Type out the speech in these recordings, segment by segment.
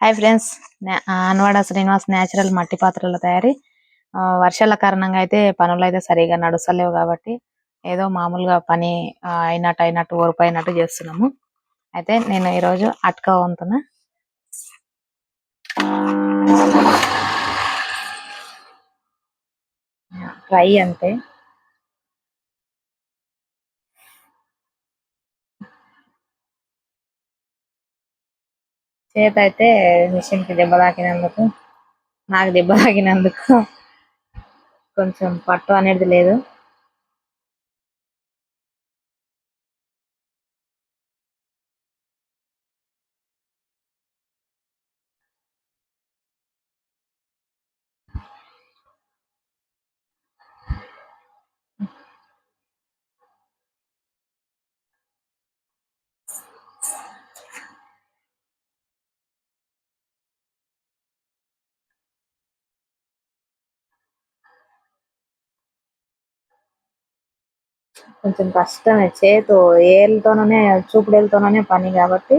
Hi friends అన్వాడ Srinivas natural మట్టి పాత్రల తయారీ. వర్షాల కారణంగా అయితే పనులు అయితే సరిగా నడుస్తలేవు కాబట్టి ఏదో మామూలుగా పని అయినట్టు అయినట్టు ఓర్పు అయినట్టు చేస్తున్నాము. అయితే నేను ఈరోజు అట్క వంతున ఫ్రై అంతే. చేత అయితే మిషన్కి దెబ్బ తాకినందుకు నాకు దెబ్బ తాకినందుకు కొంచెం పట్టు అనేది లేదు. కొంచెం కష్టమే. చేతు ఏళ్ళతోనే చూపుడేళ్ళతోనే పని కాబట్టి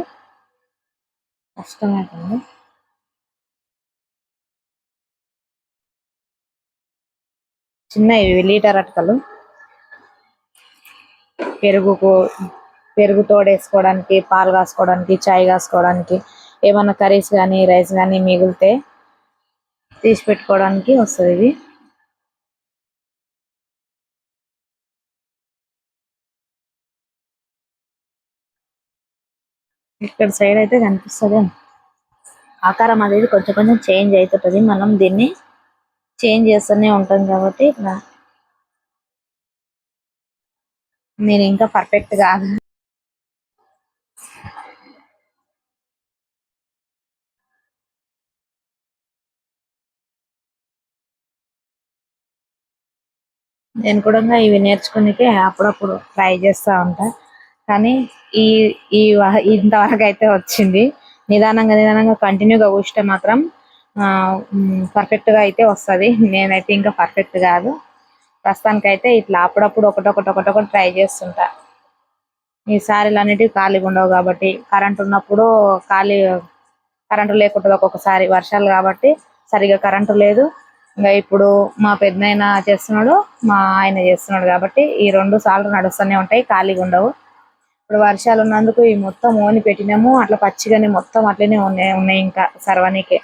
కష్టమవుతుంది చిన్న ఇవి లీటర్ అటకలు. పెరుగుకు పెరుగు తోడేసుకోవడానికి పాలు కాసుకోవడానికి చాయ్ కాసుకోవడానికి ఏమన్నా కర్రీస్ కానీ రైస్ కానీ మిగిలితే తీసి పెట్టుకోవడానికి వస్తుంది ఇది ఇక్కడ సైడ్ అయితే కనిపిస్తుంది. ఆకారం అనేది కొంచెం కొంచెం చేంజ్ అవుతుంటుంది మనం దీన్ని చేంజ్ చేస్తూనే ఉంటాం కాబట్టి ఇట్లా నేను ఇంకా పర్ఫెక్ట్ కాదు నేను కూడా ఇవి నేర్చుకునికే అప్పుడప్పుడు ట్రై చేస్తా ఉంటా. కానీ ఈ ఈ ఇంతవరకు అయితే వచ్చింది. నిదానంగా నిదానంగా కంటిన్యూగా కూర్చుంటే మాత్రం పర్ఫెక్ట్గా అయితే వస్తది. నేనైతే ఇంకా పర్ఫెక్ట్ కాదు. ప్రస్తుతానికి అయితే ఇట్లా అప్పుడప్పుడు ఒకటొకటి ఒకటొకటి ట్రై చేస్తుంటా. ఈ సారీలు అనేటివి ఖాళీగా ఉండవు కాబట్టి కరెంట్ ఉన్నప్పుడు ఖాళీ కరెంటు లేకుండా ఒక్కొక్కసారి. వర్షాలు కాబట్టి సరిగా కరెంటు లేదు. ఇంకా ఇప్పుడు మా పెద్దనాయన చేస్తున్నాడు మా ఆయన చేస్తున్నాడు కాబట్టి ఈ రెండు సార్లు నడుస్తూనే ఉంటాయి ఖాళీగా ఉండవు. ఇప్పుడు వర్షాలు ఉన్నందుకు ఈ మొత్తం ఓని పెట్టినాము. అట్లా పచ్చిగానే మొత్తం అట్లనే ఉన్నాయి ఉన్నాయి ఇంకా సర్వనీకే.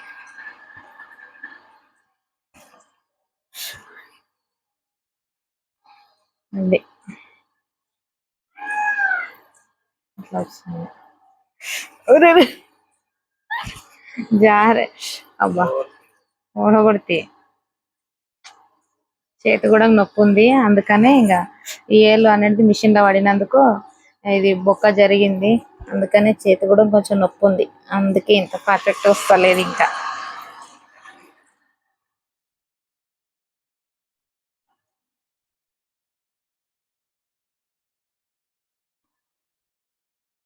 ఉంది అట్లా వస్తుంది. జారే. అబ్బా. ఓడగొడితే చేతి కూడా నొప్పి ఉంది అందుకనే ఇంకా ఈ ఏళ్ళు అనేది మిషన్లో పడినందుకు ఇది బొక్క జరిగింది. అందుకనే చేతి కూడా కొంచెం నొప్పి ఉంది అందుకే ఇంత పర్ఫెక్ట్ వస్తలేదు ఇంకా.